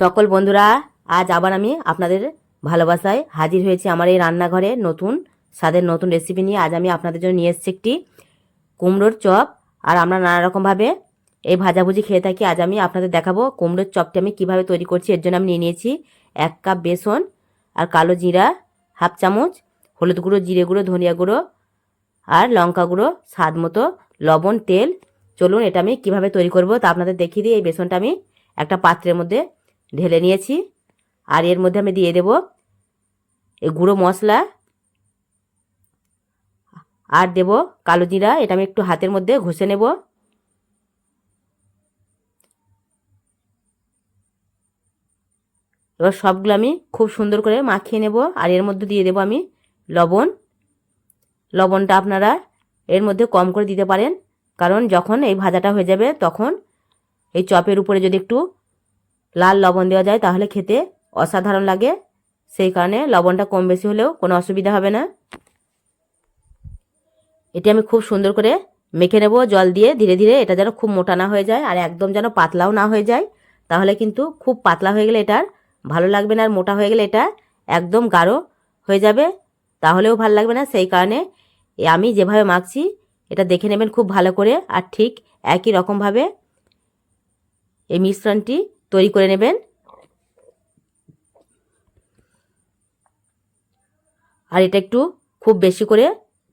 সকল বন্ধুরা, আজ আবার আমি আপনাদের ভালোবাসায় হাজির হয়েছি আমার এই রান্নাঘরে নতুন, স্বাদের নতুন রেসিপি নিয়ে। আজ আমি আপনাদের জন্য নিয়ে এসেছি একটি কুমড়োর চপ। আর আমরা নানা রকমভাবে এই ভাজাভুজি খেয়ে থাকি। আজ আমি আপনাদের দেখাবো কুমড়োর চপটি আমি কীভাবে তৈরি করছি। এর জন্য আমি নিয়ে নিয়েছি এক কাপ বেসন আর কালো জিরা, হাফ চামচ, হলুদ গুঁড়ো, জিরে গুঁড়ো, ধনিয়া গুঁড়ো আর লঙ্কা গুঁড়ো, স্বাদ মতো লবণ, তেল। চলুন এটা আমি কীভাবে তৈরি করব তা আপনাদের দেখিয়ে দিই। এই বেসনটা আমি একটা পাত্রের মধ্যে ঢেলে নিয়েছি, আর এর মধ্যে আমি দিয়ে দেব এই গুঁড়ো মশলা, আর দেব কালো জিরা, এটা আমি একটু হাতের মধ্যে ঘষে নেব। এবার সবগুলো আমি খুব সুন্দর করে মাখিয়ে নেব, আর এর মধ্যে দিয়ে দেব আমি লবণ। লবণটা আপনারা এর মধ্যে কম করে দিতে পারেন, কারণ যখন এই ভাজাটা হয়ে যাবে তখন এই চপের উপরে যদি একটু লাল লবণ দেওয়া যায়, তাহলে খেতে অসাধারণ লাগে। সেই কারণে লবণটা কম বেশি হলেও কোনো অসুবিধা হবে না। এটি আমি খুব সুন্দর করে মেখে নেব, জল দিয়ে ধীরে ধীরে এটা যেন খুব মোটা না হয়ে যায় আর একদম যেন পাতলাও না হয়ে যায়। তাহলে কিন্তু খুব পাতলা হয়ে গেলে এটার ভালো লাগবে না আর মোটা হয়ে গেলে এটা একদম গাঢ় হয়ে যাবে, তাহলেও ভালো লাগবে না। সেই কারণে আমি যেভাবে মাখছি, এটা দেখে নেবেন খুব ভালো করে। আর ঠিক একই রকমভাবে এই মিশ্রণটি তৈরি করে নেবেন। আর এটা একটু খুব বেশি করে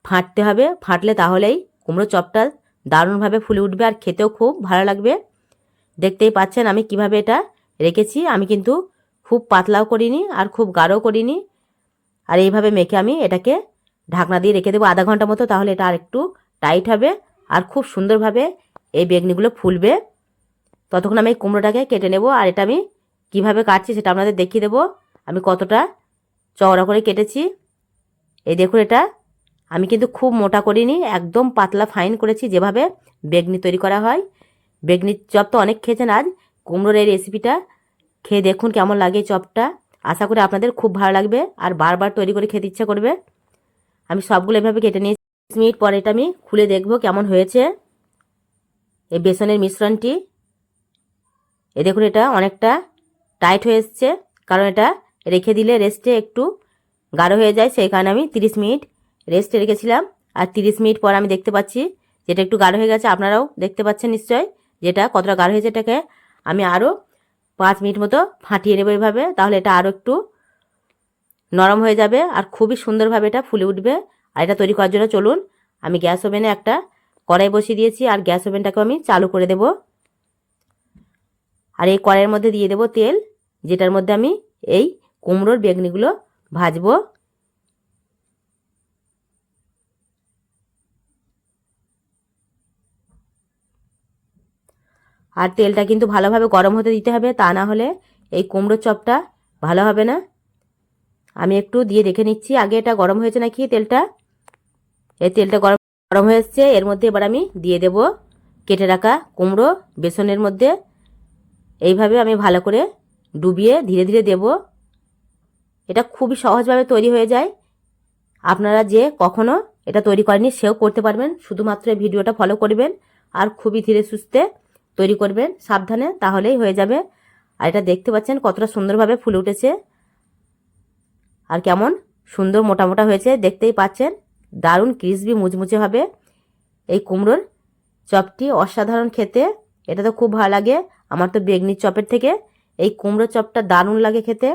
ফাটতে হবে। ফাটলে তাহলেই কুমড়ো চপটা দারুণভাবে ফুলে উঠবে আর খেতেও খুব ভালো লাগবে। দেখতেই পাচ্ছেন আমি কীভাবে এটা রেখেছি। আমি কিন্তু খুব পাতলাও করিনি আর খুব গাঢ়ও করিনি। আর এইভাবে মেখে আমি এটাকে ঢাকনা দিয়ে রেখে দেবো আধা ঘণ্টা মতো, তাহলে এটা আর একটু টাইট হবে আর খুব সুন্দরভাবে এই বেগনিগুলো ফুলবে। ততক্ষণ আমি কুমড়োটাকে কেটে নেব আর এটা আমি কীভাবে কাটছি সেটা আপনাদের দেখিয়ে দেবো। আমি কতটা চওড়া করে কেটেছি। এই দেখুন এটা। আমি কিন্তু খুব মোটা করিনি, একদম পাতলা ফাইন করেছি যেভাবে বেগনি তৈরি করা হয়। বেগনির চপ তো অনেক খেয়েছেন আজ, কুমড়োর এই রেসিপিটা খেয়ে দেখুন কেমন লাগে চপটা। আশা করি আপনাদের খুব ভালো লাগবে আর বারবার তৈরি করে খেতে ইচ্ছা করবে। আমি সবগুলো এভাবে কেটে নিয়েছি। মিনিট পরে এটা আমি খুলে দেখব কেমন হয়েছে। এই বেসনের মিশ্রণটি এ দেখুন এটা অনেকটা টাইট হয়ে এসছে। কারণ এটা রেখে দিলে রেস্টে একটু গাঢ় হয়ে যায়, সেই কারণে আমি তিরিশ মিনিট রেস্টে রেখেছিলাম। আর তিরিশ মিনিট পর আমি দেখতে পাচ্ছি যেটা একটু গাঢ় হয়ে গেছে, আপনারাও দেখতে পাচ্ছেন নিশ্চয় যেটা কতটা গাঢ় হয়েছে এটাকে। আমি আরও পাঁচ মিনিট মতো ফাটিয়ে নেব এইভাবে তাহলে এটা আরও একটু নরম হয়ে যাবে আর খুবই সুন্দরভাবে এটা ফুলে উঠবে। আর এটা তৈরি করার জন্য চলুন, আমি গ্যাস ওভেনে একটা কড়াই বসিয়ে দিয়েছি, আর গ্যাস ওভেনটাকেও আমি চালু করে দেব। আর এই কড়াইয়ের মধ্যে দিয়ে দেব তেল, যেটার মধ্যে আমি এই কুমড়োর বেগনিগুলো ভাজবো। আর তেলটা কিন্তু ভালোভাবে গরম হতে দিতে হবে, তা না হলে এই কুমড়োর চপটা ভালো হবে না। আমি একটু দিয়ে দেখে নিচ্ছি, আগে এটা গরম হয়েছে নাকি তেলটা? এই তেলটা গরম গরম হয়ে এসছে, এর মধ্যে এবার আমি দিয়ে দেব কেটে রাখা কুমড়ো বেসনের মধ্যে। এইভাবে আমি ভালো করে ডুবিয়ে ধীরে ধীরে দেব। এটা খুবই সহজভাবে তৈরি হয়ে যায়। আপনারা যে কখনো এটা তৈরি করেনি সেও করতে পারবেন। শুধুমাত্র ভিডিওটা ফলো করবেন আর খুবই ধীরে সুস্থে তৈরি করবেন। সাবধানে তাহলেই হয়ে যাবে। আর এটা দেখতে পাচ্ছেন কতটা সুন্দরভাবে ফুলে উঠেছে। আর কেমন সুন্দর মোটা মোটা হয়েছে, দেখতেই পাচ্ছেন। দারুণ ক্রিসবি মুচমুচে হবে। এই কুমড়োর চপটি অসাধারণ খেতে। এটা তো খুব ভালো লাগে। আমার তো বেগনির চপের থেকে এই কুমড়ো চপটা দারুণ লাগে খেতে।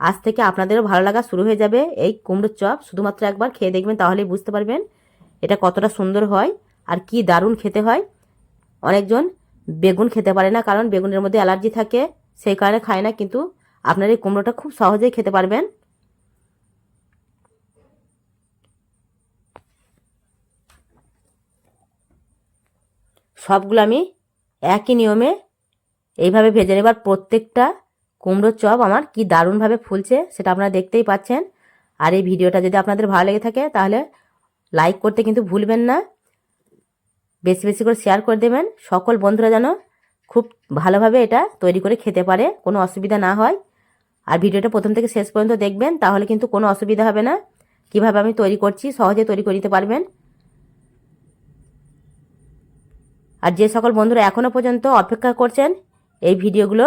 আজ থেকে আপনাদেরও ভালো লাগা শুরু হয়ে যাবে এই কুমড়োর চপ। শুধুমাত্র একবার খেয়ে দেখবেন, তাহলেই বুঝতে পারবেন এটা কতটা সুন্দর হয় আর কি দারুণ খেতে হয়। অনেকজন বেগুন খেতে পারে না, কারণ বেগুনের মধ্যে অ্যালার্জি থাকে, সেই কারণে খায় না, কিন্তু আপনার এই কুমড়োটা খুব সহজেই খেতে পারবেন। সবগুলো আমি একই নিয়মে এইভাবে ভেজে নেবার প্রত্যেকটা কুমড়োর চপ আমার কি দারুণভাবে ফুলছে সেটা আপনারা দেখতেই পাচ্ছেন। আর এই ভিডিওটা যদি আপনাদের ভালো লেগে থাকে তাহলে লাইক করতে কিন্তু ভুলবেন না। বেশি বেশি করে শেয়ার করে দেবেন। সকল বন্ধুরা যেন খুব ভালোভাবে এটা তৈরি করে খেতে পারে, কোনো অসুবিধা না হয়। আর ভিডিওটা প্রথম থেকে শেষ পর্যন্ত দেখবেন, তাহলে কিন্তু কোনো অসুবিধা হবে না। কীভাবে আমি তৈরি করছি, সহজে তৈরি করে দিতে পারবেন। আর যে সকল বন্ধুরা এখনও পর্যন্ত অপেক্ষা করছেন, এই ভিডিওগুলো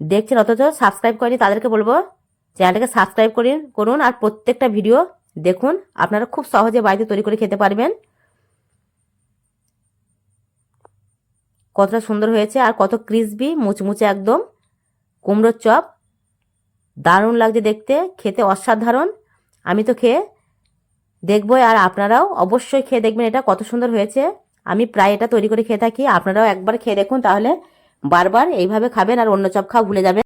দেখছেন, অথচ সাবস্ক্রাইব করেনি, তাদেরকে বলব চ্যানেলটাকে সাবস্ক্রাইব করুন করুন আর প্রত্যেকটা ভিডিও দেখুন। আপনারা খুব সহজে বাড়িতে তৈরি করে খেতে পারবেন। কতটা সুন্দর হয়েছে আর কত ক্রিসপি মুচমুচে একদম। কুমড়োর চপ দারুণ লাগছে দেখতে, খেতে অসাধারণ। আমি তো খেয়ে দেখবই আর আপনারাও অবশ্যই খেয়ে দেখবেন এটা কত সুন্দর হয়েছে। আমি প্রায় এটা তৈরি করে খেয়ে থাকি। আপনারাও একবার খেয়ে দেখুন তাহলে বারবার এইভাবে খাবেন আর অন্য চপ খাওয়া ভুলে যাবেন।